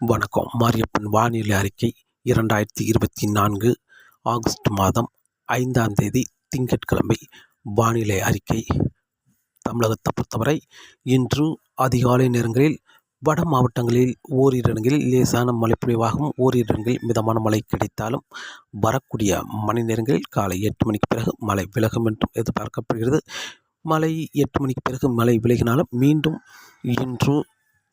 வணக்கம். மாரியப்பன் வானிலை அறிக்கை இரண்டாயிரத்தி இருபத்தி நான்கு ஆகஸ்ட் மாதம் ஐந்தாம் தேதி திங்கட்கிழமை. வானிலை அறிக்கை. தமிழகத்தை பொறுத்தவரை இன்று அதிகாலை நேரங்களில் வட மாவட்டங்களில் ஓரிரு இடங்களில் லேசான மழை பொழிவாகவும் ஓரிரு இடங்களில் மிதமான மழை கிடைத்தாலும் வரக்கூடிய மணி நேரங்களில் காலை எட்டு மணிக்கு பிறகு மழை விலகும் என்றும் எதிர்பார்க்கப்படுகிறது. மழை எட்டு மணிக்கு பிறகு மழை விலகினாலும் மீண்டும் இன்று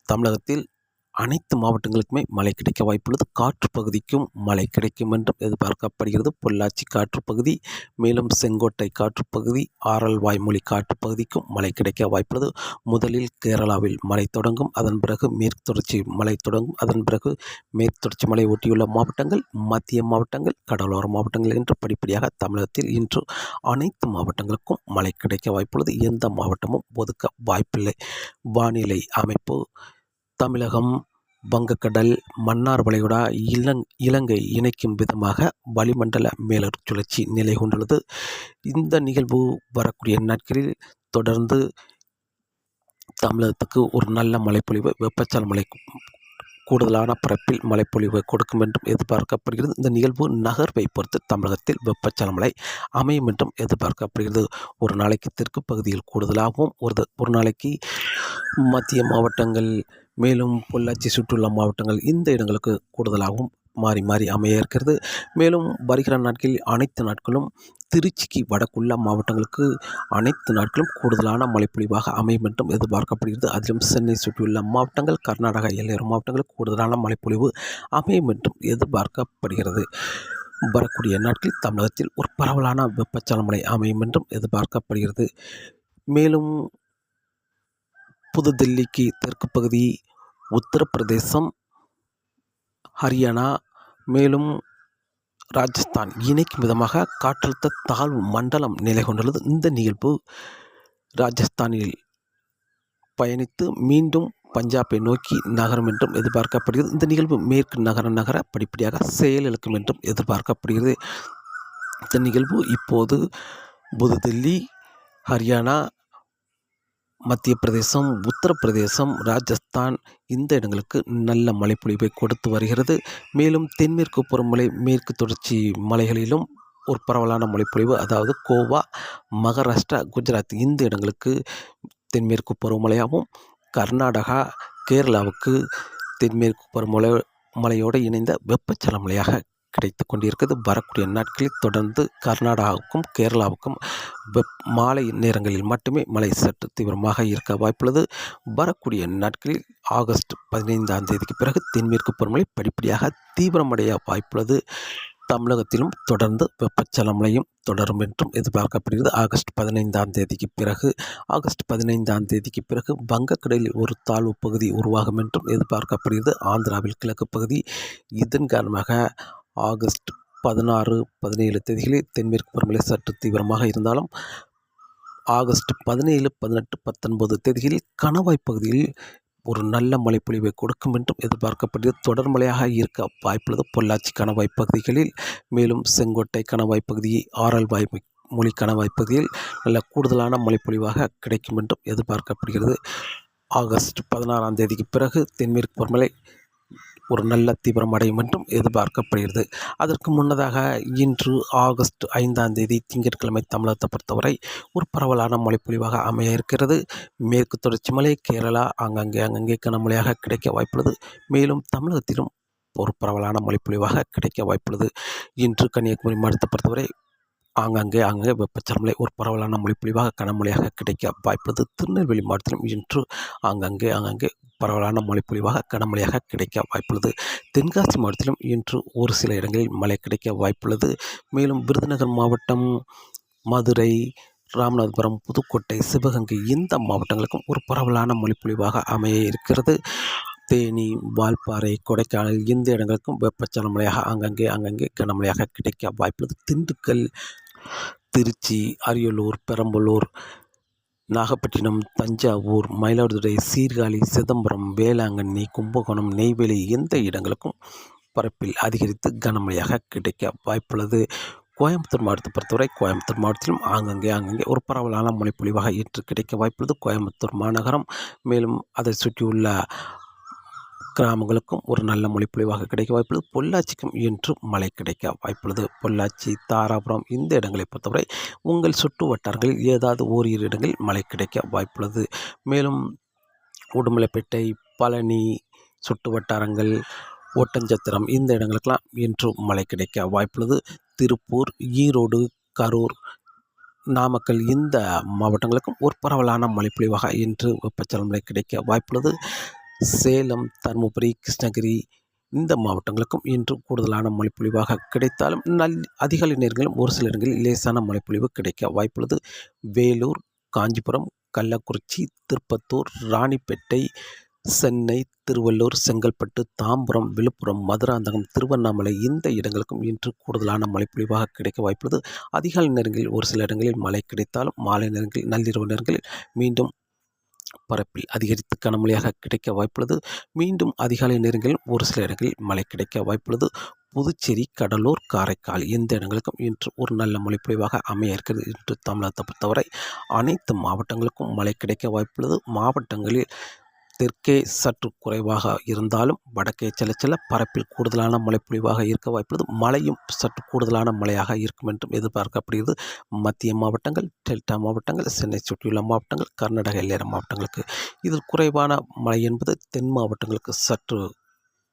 தமிழகத்தில் அனைத்து மாவட்டங்களுக்குமே மழை கிடைக்க வாய்ப்புள்ளது. காற்று பகுதிக்கும் மழை கிடைக்கும் என்றும் எதிர்பார்க்கப்படுகிறது. பொள்ளாச்சி காற்றுப்பகுதி மேலும் செங்கோட்டை காற்று பகுதி ஆரல் வாய்மொழி காற்று பகுதிக்கும் மழை கிடைக்க வாய்ப்புள்ளது. முதலில் கேரளாவில் மழை தொடங்கும் அதன் பிறகு மேற்கு தொடர்ச்சி மழை தொடங்கும் அதன் பிறகு மேற்கு தொடர்ச்சி மலை ஒட்டியுள்ள மாவட்டங்கள் மத்திய மாவட்டங்கள் கடலோர மாவட்டங்கள் என்று படிப்படியாக தமிழகத்தில் இன்று அனைத்து மாவட்டங்களுக்கும் மழை கிடைக்க வாய்ப்புள்ளது. எந்த மாவட்டமும் ஒதுக்க வாய்ப்பில்லை. வானிலை அமைப்பு தமிழகம் வங்கக்கடல் மன்னார் வளைகுடா இலங் இலங்கை இணைக்கும் விதமாக வளிமண்டல மேலர் சுழற்சி நிலை கொண்டுள்ளது. இந்த நிகழ்வு வரக்கூடிய நாட்களில் தொடர்ந்து தமிழகத்துக்கு ஒரு நல்ல மழைப்பொழிவு வெப்பச்சலன மழை கூடுதலான பரப்பில் மழைப்பொழிவு கொடுக்கும் என்றும் எதிர்பார்க்கப்படுகிறது. இந்த நிகழ்வு நகர்வை பொறுத்து தமிழகத்தில் வெப்பச்சல மழை அமையும் என்றும் எதிர்பார்க்கப்படுகிறது. ஒரு நாளைக்கு தெற்கு பகுதியில் கூடுதலாகவும் ஒரு ஒரு நாளைக்கு மத்திய மாவட்டங்கள் மேலும் பொள்ளாச்சி சுற்றுலா மாவட்டங்கள் இந்த இடங்களுக்கு கூடுதலாகவும் மாறி மாறி அமைய இருக்கிறது. மேலும் வருகிற நாட்களில் அனைத்து நாட்களும் திருச்சிக்கு வடக்குள்ள மாவட்டங்களுக்கு அனைத்து நாட்களும் கூடுதலான மழைப்பொழிவாக அமையும் என்றும் எதிர்பார்க்கப்படுகிறது. அதிலும் சென்னை சுற்றியுள்ள மாவட்டங்கள் கர்நாடகா எல்லையோர மாவட்டங்களுக்கு கூடுதலான மழைப்பொழிவு அமையும் என்றும் எதிர்பார்க்கப்படுகிறது. வரக்கூடிய நாட்களில் தமிழகத்தில் ஒரு பரவலான வெப்பச்சலமழை அமையும் என்றும் எதிர்பார்க்கப்படுகிறது. மேலும் புதுதில்லிக்கு தெற்கு பகுதி உத்தரப்பிரதேசம் ஹரியானா மேலும் ராஜஸ்தான். இணைக்கும் விதமாக காற்றழுத்த தாழ்வு மண்டலம் நிலை கொண்டுள்ளது. இந்த நிகழ்வு ராஜஸ்தானில் பயணித்து மீண்டும் பஞ்சாபை நோக்கி நகரும் என்றும் எதிர்பார்க்கப்படுகிறது. இந்த நிகழ்வு மேற்கு நகர நகர படிப்படியாக செயலிழக்கும் என்றும் எதிர்பார்க்கப்படுகிறது. இந்த நிகழ்வு இப்போது புதுதில்லி ஹரியானா மத்திய பிரதேசம் உத்தரப்பிரதேசம் ராஜஸ்தான் இந்த இடங்களுக்கு நல்ல மழைப்பொழிவை கொடுத்து வருகிறது. மேலும் தென்மேற்கு புறமலை மேற்கு தொடர்ச்சி மலைகளிலும் ஒரு பரவலான மழைப்பொழிவு அதாவது கோவா மகாராஷ்டிரா குஜராத் இந்த இடங்களுக்கு தென்மேற்கு பருவமழையாகவும் கர்நாடகா கேரளாவுக்கு தென்மேற்கு பருவமழை மழையோடு இணைந்த வெப்பச்சல மழையாக கிடைத்து கொண்டிருக்கிறது. வரக்கூடிய நாட்களில் தொடர்ந்து கர்நாடகாவுக்கும் கேரளாவுக்கும் வெப் மாலை நேரங்களில் மட்டுமே மழை சற்று தீவிரமாக இருக்க வாய்ப்புள்ளது. வரக்கூடிய நாட்களில் ஆகஸ்ட் பதினைந்தாம் தேதிக்கு பிறகு தென்மேற்கு பருவமழை படிப்படியாக தீவிரமடைய வாய்ப்புள்ளது. தமிழகத்திலும் தொடர்ந்து வெப்பச்சலமழையும் தொடரும் என்றும் எதிர்பார்க்கப்படுகிறது. ஆகஸ்ட் பதினைந்தாம் தேதிக்கு பிறகு ஆகஸ்ட் பதினைந்தாம் தேதிக்கு பிறகு வங்கக்கடலில் ஒரு தாழ்வு பகுதி உருவாகும் என்றும் எதிர்பார்க்கப்படுகிறது. ஆந்திராவில் கிழக்கு பகுதி இதன் காரணமாக ஆகஸ்ட் பதினாறு பதினேழு தேதிகளில் தென்மேற்கு பருவமழை சற்று தீவிரமாக இருந்தாலும் ஆகஸ்ட் பதினேழு பதினெட்டு பத்தொன்பது தேதிகளில் கணவாய் பகுதியில் ஒரு நல்ல மழைப்பொழிவை கொடுக்கும் என்றும் எதிர்பார்க்கப்படுகிறது. தொடர் மழையாக இருக்க வாய்ப்புள்ளது. பொள்ளாச்சி கணவாய் பகுதிகளில் மேலும் செங்கோட்டை கணவாய் பகுதி ஆரல் வாய் மொழி கணவாய் பகுதியில் நல்ல கூடுதலான மழைப்பொழிவாக கிடைக்கும் என்றும் எதிர்பார்க்கப்படுகிறது. ஆகஸ்ட் பதினாறாம் தேதிக்கு பிறகு தென்மேற்கு பருவமழை ஒரு நல்ல தீவிரமடையும் என்றும் எதிர்பார்க்கப்படுகிறது. அதற்கு முன்னதாக இன்று ஆகஸ்ட் ஐந்தாம் தேதி திங்கட்கிழமை தமிழகத்தை பொறுத்தவரை ஒரு பரவலான மழைப்பொழிவாக அமைய இருக்கிறது. மேற்கு தொடர்ச்சி மலை கேரளா அங்கங்கே அங்கங்கே கனமழையாக கிடைக்க வாய்ப்புள்ளது. மேலும் தமிழகத்திலும் ஒரு பரவலான மழைப்பொழிவாக கிடைக்க வாய்ப்புள்ளது. இன்று கன்னியாகுமரி மாவட்டத்தை பொறுத்தவரை ஆங்காங்கே அங்கே வெப்பச்சலமலை ஒரு பரவலான மொழிப்பொழிவாக கனமழையாக கிடைக்க வாய்ப்புள்ளது. திருநெல்வேலி மாவட்டத்திலும் இன்று ஆங்காங்கே ஆங்காங்கே பரவலான மழைப்பொழிவாக கனமழையாக கிடைக்க வாய்ப்புள்ளது. தென்காசி மாவட்டத்திலும் இன்று ஒரு சில இடங்களில் மழை கிடைக்க வாய்ப்புள்ளது. மேலும் விருதுநகர் மாவட்டம் மதுரை ராமநாதபுரம் புதுக்கோட்டை சிவகங்கை இந்த மாவட்டங்களுக்கும் ஒரு பரவலான மொழிப்பொழிவாக அமைய இருக்கிறது. தேனி வால்பாறை கொடைக்கானல் இந்த இடங்களுக்கும் வெப்பச்சல மழையாக அங்கங்கே அங்கங்கே கனமழையாக கிடைக்க வாய்ப்புள்ளது. திண்டுக்கல் திருச்சி அரியலூர் பெரம்பலூர் நாகப்பட்டினம் தஞ்சாவூர் மயிலாடுதுறை சீர்காழி சிதம்பரம் வேளாங்கண்ணி கும்பகோணம் நெய்வேலி எந்த இடங்களுக்கும் பரப்பில் அதிகரித்து கனமழையாக கிடைக்க வாய்ப்புள்ளது. கோயம்புத்தூர் மாவட்டத்தை பொறுத்தவரை கோயம்புத்தூர் மாவட்டத்திலும் ஆங்கங்கே ஆங்கங்கே ஒரு பரவலான மொழிப்பொழிவாக இன்று கிடைக்க வாய்ப்புள்ளது. கோயம்புத்தூர் மாநகரம் மேலும் அதை சுற்றியுள்ள கிராமங்களுக்கும் ஒரு நல்ல மொழிப்பொழிவாக கிடைக்க வாய்ப்புள்ளது. பொள்ளாச்சிக்கும் இன்று மழை கிடைக்க வாய்ப்புள்ளது. பொள்ளாச்சி தாராபுரம் இந்த இடங்களை பொறுத்தவரை உங்கள் சுற்று வட்டாரங்களில் ஏதாவது ஓரிரு இடங்களில் மழை கிடைக்க வாய்ப்புள்ளது. மேலும் உடுமலைப்பேட்டை பழனி சுற்று வட்டாரங்கள் ஒட்டஞ்சத்திரம் இந்த இடங்களுக்கெல்லாம் இன்று மழை கிடைக்க வாய்ப்புள்ளது. திருப்பூர் ஈரோடு கரூர் நாமக்கல் இந்த மாவட்டங்களுக்கும் ஒரு பரவலான மழைப்பொழிவாக இன்று வெப்பச்சலம் மழை கிடைக்க வாய்ப்புள்ளது. சேலம் தருமபுரி கிருஷ்ணகிரி இந்த மாவட்டங்களுக்கும் இன்று கூடுதலான மழைப்பொழிவாக கிடைத்தாலும் நல் அதிகாலை நேரங்களிலும் ஒரு சில இடங்களில் லேசான மழைப்பொழிவு கிடைக்க வாய்ப்புள்ளது. வேலூர் காஞ்சிபுரம் கள்ளக்குறிச்சி திருப்பத்தூர் ராணிப்பேட்டை சென்னை திருவள்ளூர் செங்கல்பட்டு தாம்பரம் விழுப்புரம் மதுராந்தகம் திருவண்ணாமலை இந்த இடங்களுக்கும் இன்று கூடுதலான மழைப்பொழிவாக கிடைக்க வாய்ப்புள்ளது. அதிகாலை நேரங்களில் ஒரு சில இடங்களில் மழை கிடைத்தாலும் மாலை நேரங்களில் நள்ளிரவு நேரங்களில் மீண்டும் பரப்பில் அதிகரித்து கனமழையாக கிடைக்க வாய்ப்புள்ளது. மீண்டும் அதிகாலை நேரங்களில் ஒரு சில இடங்களில் மழை கிடைக்க வாய்ப்புள்ளது. புதுச்சேரி கடலூர் காரைக்கால் இந்த இடங்களுக்கும் இன்று ஒரு நல்ல மழைப்பொழிவாக அமைய இருக்கிறது இன்று தமிழகத்தை பொறுத்தவரை அனைத்து மாவட்டங்களுக்கும் மழை கிடைக்க வாய்ப்புள்ளது. மாவட்டங்களில் தெற்கே சற்று குறைவாக இருந்தாலும் வடக்கே செல்ல செல்ல பரப்பில் கூடுதலான மழைப்பொழிவாக இருக்க வாய்ப்புள்ளது. மழையும் சற்று கூடுதலான மழையாக இருக்கும் என்றும் எதிர்பார்க்கப்படுகிறது. மத்திய மாவட்டங்கள் டெல்டா மாவட்டங்கள் சென்னை சுற்றியுள்ள மாவட்டங்கள் கர்நாடக எல்லையர மாவட்டங்களுக்கு இதில் குறைவான மழை என்பது தென் மாவட்டங்களுக்கு சற்று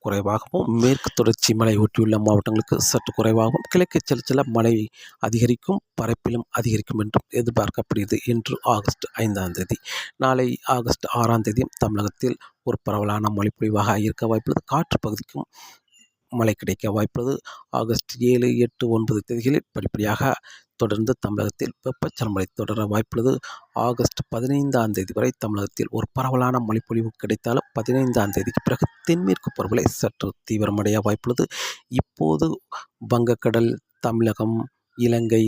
குறைவாகவும் மேற்கு தொடர்ச்சி மலை ஒட்டியுள்ள மாவட்டங்களுக்கு சற்று குறைவாகவும் கிழக்கு செல்ல செல்ல மழை அதிகரிக்கும் பரப்பிலும் அதிகரிக்கும் என்றும் எதிர்பார்க்கப்படுகிறது இன்று ஆகஸ்ட் ஐந்தாம் தேதி. நாளை ஆகஸ்ட் ஆறாம் தேதி தமிழகத்தில் ஒரு பரவலான மழைப்பொழிவாக இருக்க வாய்ப்புள்ளது. காற்று பகுதிக்கும் மழை கிடைக்க வாய்ப்புள்ளது. ஆகஸ்ட் ஏழு எட்டு ஒன்பது தேதிகளில் படிப்படியாக தொடர்ந்து தமிழகத்தில் வெப்பச்சலமழை தொடர வாய்ப்புள்ளது. ஆகஸ்ட் பதினைந்தாம் தேதி வரை தமிழகத்தில் ஒரு பரவலான மழைப்பொழிவு கிடைத்தாலும் பதினைந்தாம் தேதிக்கு பிறகு தென்மேற்கு பருவமழை சற்று தீவிரமடைய வாய்ப்புள்ளது. இப்போது வங்கக்கடல் தமிழகம் இலங்கை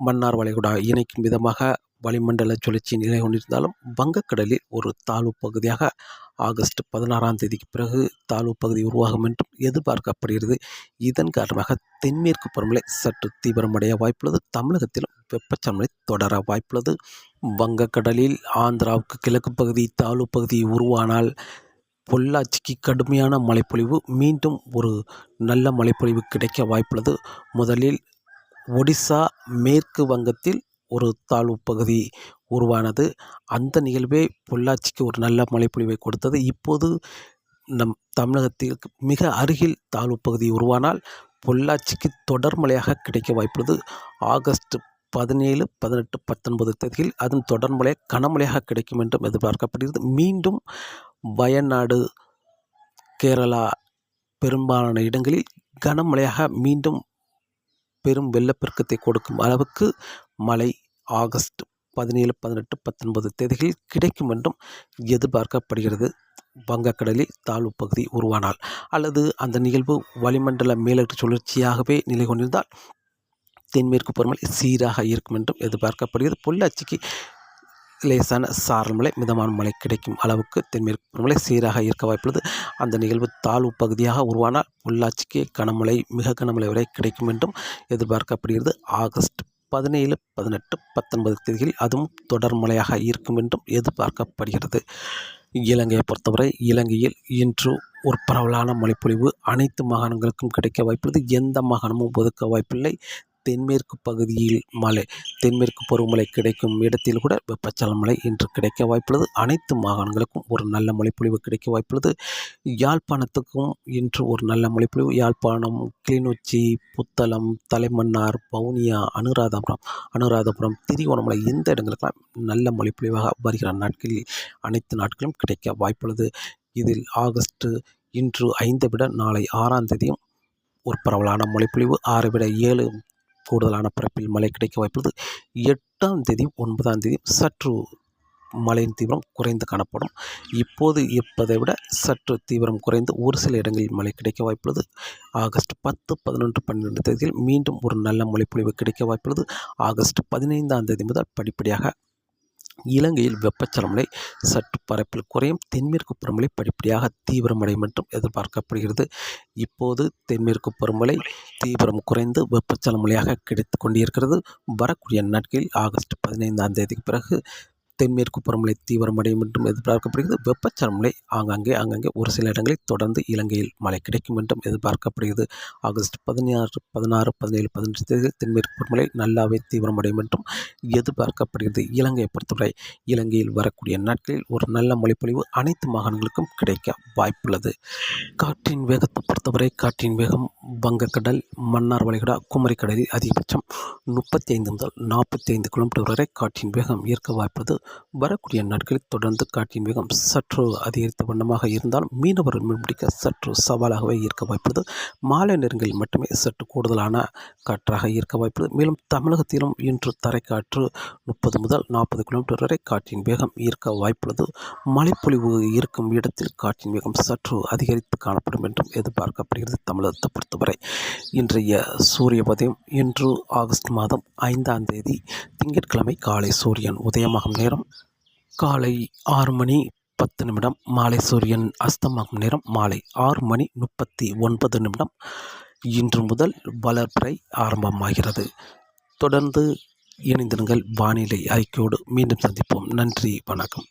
மன்னார் வளைகுடா இணைக்கும் விதமாக வளிமண்டல சுழற்சி நிலை கொண்டிருந்தாலும் வங்கக்கடலில் ஒரு தாழ்வு பகுதியாக ஆகஸ்ட் பதினாறாம் தேதிக்கு பிறகு தாழ்வு பகுதி உருவாகும் என்றும் எதிர்பார்க்கப்படுகிறது. இதன் காரணமாக தென்மேற்கு பருவமழை சற்று தீவிரமடைய வாய்ப்புள்ளது. தமிழகத்திலும் வெப்பச்சமலை தொடர வாய்ப்புள்ளது. வங்கக்கடலில் ஆந்திராவுக்கு கிழக்கு பகுதி தாழ்வு பகுதி உருவானால் பொள்ளாச்சிக்கு கடுமையான மழைப்பொழிவு மீண்டும் ஒரு நல்ல மழைப்பொழிவு கிடைக்க வாய்ப்புள்ளது. முதலில் ஒடிசா மேற்கு வங்கத்தில் ஒரு தாழ்வு பகுதி உருவானது. அந்த நிகழ்வே பொள்ளாச்சிக்கு ஒரு நல்ல மழைப்பொழிவை கொடுத்தது. இப்போது நம் தமிழகத்திற்கு மிக அருகில் தாழ்வு பகுதி உருவானால் பொள்ளாச்சிக்கு தொடர் மழையாக கிடைக்க வாய்ப்புள்ளது. ஆகஸ்ட் பதினேழு பதினெட்டு பத்தொன்பது தேதியில் அதன் தொடர்மழை கனமழையாக கிடைக்கும் என்றும் எதிர்பார்க்கப்படுகிறது. மீண்டும் வயநாடு கேரளா பெரும்பாலான இடங்களில் கனமழையாக மீண்டும் பெரும் வெள்ளப்பெருக்கத்தை கொடுக்கும் அளவுக்கு மழை ஆகஸ்ட் பதினேழு பதினெட்டு பத்தொன்பது தேதிகளில் கிடைக்கும் என்றும் எதிர்பார்க்கப்படுகிறது. வங்கக்கடலில் தாழ்வு பகுதி உருவானால் அல்லது அந்த நிகழ்வு வளிமண்டல மேலட்டு சுழற்சியாகவே நிலை கொண்டிருந்தால் தென்மேற்கு பருவமழை சீராக இருக்கும் என்றும் எதிர்பார்க்கப்படுகிறது. பொள்ளாச்சிக்கு லேசான சாரல் மழை மிதமான மழை கிடைக்கும் அளவுக்கு தென்மேற்கு பருவமழை சீராக இருக்க வாய்ப்புள்ளது. அந்த நிகழ்வு தாழ்வு பகுதியாக உருவானால் பொள்ளாச்சிக்கு கனமழை மிக கனமழை வரை கிடைக்கும் என்றும் எதிர்பார்க்கப்படுகிறது. ஆகஸ்ட் பதினேழு பதினெட்டு பத்தொன்பது தேதிகளில் அதுவும் தொடர் மழையாக இருக்கும் என்றும் எதிர்பார்க்கப்படுகிறது. இலங்கையை பொறுத்தவரை இலங்கையில் இன்று ஒரு பரவலான மழைப்பொழிவு அனைத்து மாகாணங்களுக்கும் கிடைக்க வாய்ப்புள்ளது. எந்த மாகாணமும் ஒதுக்க வாய்ப்பில்லை. தென்மேற்கு பகுதியில் மழை தென்மேற்கு பருவமழை கிடைக்கும் இடத்தில் கூட வெப்பச்சலன மழை இன்று கிடைக்க வாய்ப்புள்ளது. அனைத்து மாகாணங்களுக்கும் ஒரு நல்ல மழைப்பொழிவு கிடைக்க வாய்ப்புள்ளது. யாழ்ப்பாணத்துக்கும் இன்று ஒரு நல்ல மழைப்பொழிவு. யாழ்ப்பாணம் கிளிநொச்சி புத்தளம் தலைமன்னார் வவுனியா அனுராதபுரம் அனுராதபுரம் திரிகோணமலை இந்த இடங்களுக்கெல்லாம் நல்ல மழைப்பொழிவாக வருகிற நாட்களில் அனைத்து நாட்களும் கிடைக்க வாய்ப்புள்ளது. இதில் ஆகஸ்ட் இன்று ஐந்தை விட நாளை ஆறாம் தேதியும் ஒரு பரவலான மொழிப்பொழிவு. ஆறை விட ஏழு கூடுதலான பரப்பில் மழை கிடைக்க வாய்ப்புள்ளது. எட்டாம் தேதி ஒன்பதாம் தேதி சற்று மழையின் தீவிரம் குறைந்து காணப்படும். இப்போது இருப்பதை விட சற்று தீவிரம் குறைந்து ஒரு சில இடங்களில் மழை கிடைக்க வாய்ப்புள்ளது. ஆகஸ்ட் பத்து பதினொன்று பன்னிரெண்டு தேதியில் மீண்டும் ஒரு நல்ல மழைப்பொழிவு கிடைக்க வாய்ப்புள்ளது. ஆகஸ்ட் பதினைந்தாம் தேதி முதல் படிப்படியாக இலங்கையில் வெப்பச்சலமலை சற்று பரப்பில் குறையும். தென்மேற்கு பருவமழை படிப்படியாக தீவிரமடையும் என்றும் எதிர்பார்க்கப்படுகிறது. இப்போது தென்மேற்கு பருவமழை தீவிரம் குறைந்து வெப்பச்சலமலையாக கிடைத்து கொண்டிருக்கிறது. வரக்கூடிய நாட்களில் ஆகஸ்ட் பதினைந்தாம் தேதிக்கு பிறகு தென்மேற்கு பருவமழை தீவிரமடையும் என்றும் எதிர்பார்க்கப்படுகிறது. வெப்பச்சரமலை ஆங்காங்கே ஆங்காங்கே ஒரு சில இடங்களில் தொடர்ந்து இலங்கையில் மழை கிடைக்கும் என்றும் எதிர்பார்க்கப்படுகிறது. ஆகஸ்ட் பதினாறு பதினாறு பதினேழு பதினெட்டு தேதியில் தென்மேற்கு பருவமழை நல்லாவே தீவிரமடையும் என்றும் எதிர்பார்க்கப்படுகிறது. இலங்கையை பொறுத்தவரை இலங்கையில் வரக்கூடிய நாட்களில் ஒரு நல்ல மழைப்பொழிவு அனைத்து மாகாணங்களுக்கும் கிடைக்க வாய்ப்புள்ளது. காற்றின் வேகத்தை பொறுத்தவரை காற்றின் வேகம் வங்கக்கடல் மன்னார் வளைகுடா குமரிக்கடலில் அதிகபட்சம் முப்பத்தி ஐந்து முதல் நாற்பத்தி ஐந்து கிலோமீட்டர் வரை காற்றின் வேகம் ஈர்க்க வாய்ப்புள்ளது. வரக்கூடிய நாட்களில் தொடர்ந்து காற்றின் வேகம் சற்று அதிகரித்த வண்ணமாக இருந்தாலும் மீனவர்கள் மீன்பிடிக்க சற்று சவாலாகவே ஈர்க்க வாய்ப்புள்ளது. மாலை நேரங்களில் மட்டுமே சற்று கூடுதலான காற்றாக ஈர்க்க வாய்ப்புள்ளது. மேலும் தமிழகத்திலும் இன்று தரைக்காற்று முப்பது முதல் நாற்பது கிலோமீட்டர் வரை காற்றின் வேகம் ஈர்க்க வாய்ப்புள்ளது. மழைப்பொழிவு இருக்கும் இடத்தில் காற்றின் வேகம் சற்று அதிகரித்து காணப்படும் என்றும் எதிர்பார்க்கப்படுகிறது தமிழகத்தை பொறுத்தவரை. இன்றைய சூரிய உதயம் இன்று ஆகஸ்ட் மாதம் ஐந்தாம் தேதி திங்கட்கிழமை காலை சூரியன் உதயமாகும் நேரம் காலை ஆறு மணி பத்து நிமிடம். மாலை சூரியன் அஸ்தமாகும் நேரம் மாலை ஆறு மணி முப்பத்தி ஒன்பது நிமிடம். இன்று முதல் வளர்பிறை ஆரம்பமாகிறது. தொடர்ந்து இணைந்திருங்கள் வானிலை அறிக்கையோடு மீண்டும் சந்திப்போம். நன்றி வணக்கம்.